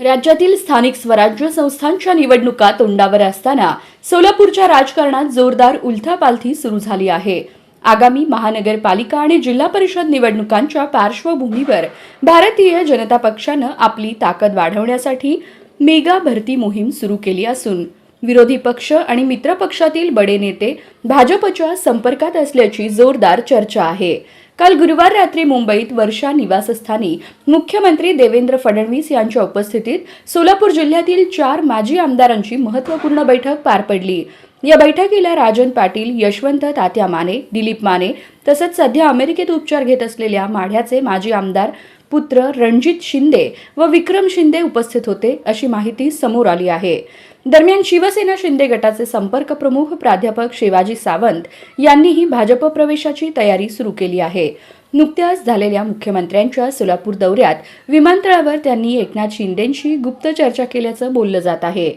राज्यातील स्थानिक स्वराज्य संस्थांच्या निवडणुका तोंडावर असताना सोलापूरच्या राजकारणात जोरदार उलथापालथी सुरू झाली आहे. आगामी महानगरपालिका आणि जिल्हा परिषद निवडणुकांच्या पार्श्वभूमीवर भारतीय जनता पक्षानं आपली ताकद वाढवण्यासाठी मेगा भरती मोहीम सुरू केली असून विरोधी पक्ष आणि मित्रपक्षातील बडे नेते भाजपच्या संपर्कात असल्याची जोरदार चर्चा आहे. काल गुरुवार रात्री मुंबईत वर्षा निवासस्थानी मुख्यमंत्री देवेंद्र फडणवीस यांच्या उपस्थितीत सोलापूर जिल्ह्यातील चार माजी आमदारांची महत्त्वपूर्ण बैठक पार पडली. या बैठकीला राजन पाटील यशवंत तात्या माने दिलीप माने तसंच सध्या अमेरिकेत उपचार घेत असलेल्या माढ्याचे माजी आमदार पुत्र रणजित शिंदे व विक्रम शिंदे उपस्थित होते अशी माहिती समोर आली आहे. दरम्यान शिवसेना शिंदे गटाचे संपर्क प्रमुख प्राध्यापक शिवाजी सावंत यांनीही भाजप प्रवेशाची तयारी सुरू केली आहे. नुकत्याच झालेल्या मुख्यमंत्र्यांच्या सोलापूर दौऱ्यात विमानतळावर त्यांनी एकनाथ शिंदेंशी गुप्त चर्चा केल्याचं बोललं जात आहे.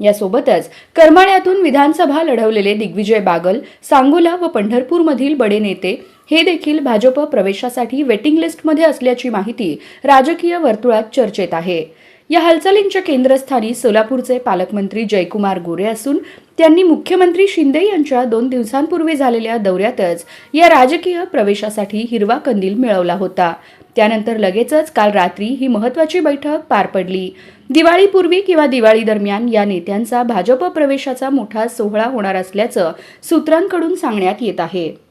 यासोबतच करमाळ्यातून विधानसभा लढवलेले दिग्विजय बागल सांगोला व पंढरपूरमधील बडे नेते हे देखील भाजप प्रवेशासाठी वेटिंग लिस्टमध्ये असल्याची माहिती राजकीय वर्तुळात चर्चेत आहे. या हालचालींच्या केंद्रस्थानी सोलापूरचे पालकमंत्री जयकुमार गोरे असून त्यांनी मुख्यमंत्री शिंदे यांच्या दोन दिवसांपूर्वी झालेल्या दौऱ्यातच या राजकीय प्रवेशासाठी हिरवा कंदील मिळवला होता. त्यानंतर लगेचच काल रात्री ही महत्वाची बैठक पार पडली. दिवाळीपूर्वी किंवा दिवाळी दरम्यान या नेत्यांचा भाजप प्रवेशाचा मोठा सोहळा होणार असल्याचं सूत्रांकडून सांगण्यात येत आहे.